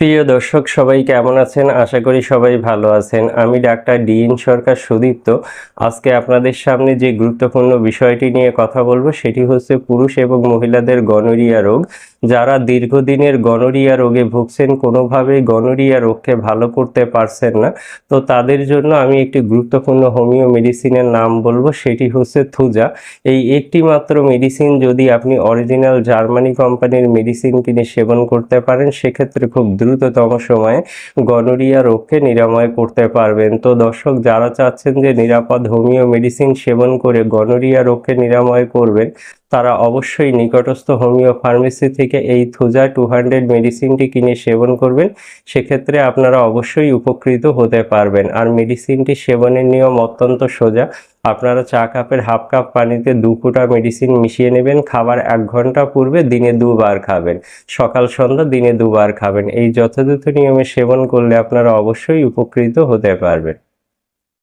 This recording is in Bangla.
প্রিয় দর্শক, সবাই কেমন আছেন? আশা করি সবাই ভালো আছেন। আমি ডাক্তার ডিএন সরকার সুদীপ্ত। আজকে আপনাদের সামনে যে গুরুত্বপূর্ণ বিষয়টি নিয়ে কথা বলব, সেটি হচ্ছে পুরুষ এবং মহিলাদের গনোরিয়া রোগ। যারা দীর্ঘদিনের গনোরিয়া রোগে ভুগছেন, কোনোভাবেই গনোরিয়া রোগকে ভালো করতে পারছেন না। তো তাদের জন্য আমি একটি গুরুত্বপূর্ণ হোমিও মেডিসিনের নাম বলব, সেটি হচ্ছে থুজা। এই একটি মাত্র মেডিসিন যদি আপনি অরিজিনাল জার্মানি কোম্পানির মেডিসিন কিনে সেবন করতে পারেন, সেক্ষেত্রে খুব দ্রুততম সময়ে গনোরিয়া রোগকে নিরাময় করতে পারবেন। তো দর্শক, যারা চাচ্ছেন যে নিরাপদ হোমিও মেডিসিন সেবন করে গনোরিয়া রোগকে নিরাময় করবেন তারা অবশ্যই নিকটস্থ হোমিও ফার্মেসি থেকে এই থুজা টু হান্ড্রেড মেডিসিনটি কিনে সেবন করবেন। সেক্ষেত্রে আপনারা অবশ্যই উপকৃত হতে পারবেন। আর মেডিসিনটি সেবনের নিয়ম অত্যন্ত সোজা। আপনারা চা কাপের হাফ কাপ পানিতে দু ফোঁটা মেডিসিন মিশিয়ে নেবেন। খাবার এক ঘণ্টা পূর্বে দিনে দুবার খাবেন। সকাল, সন্ধ্যা দিনে দুবার খাবেন। এই যথাযথ নিয়মে সেবন করলে আপনারা অবশ্যই উপকৃত হতে পারবেন।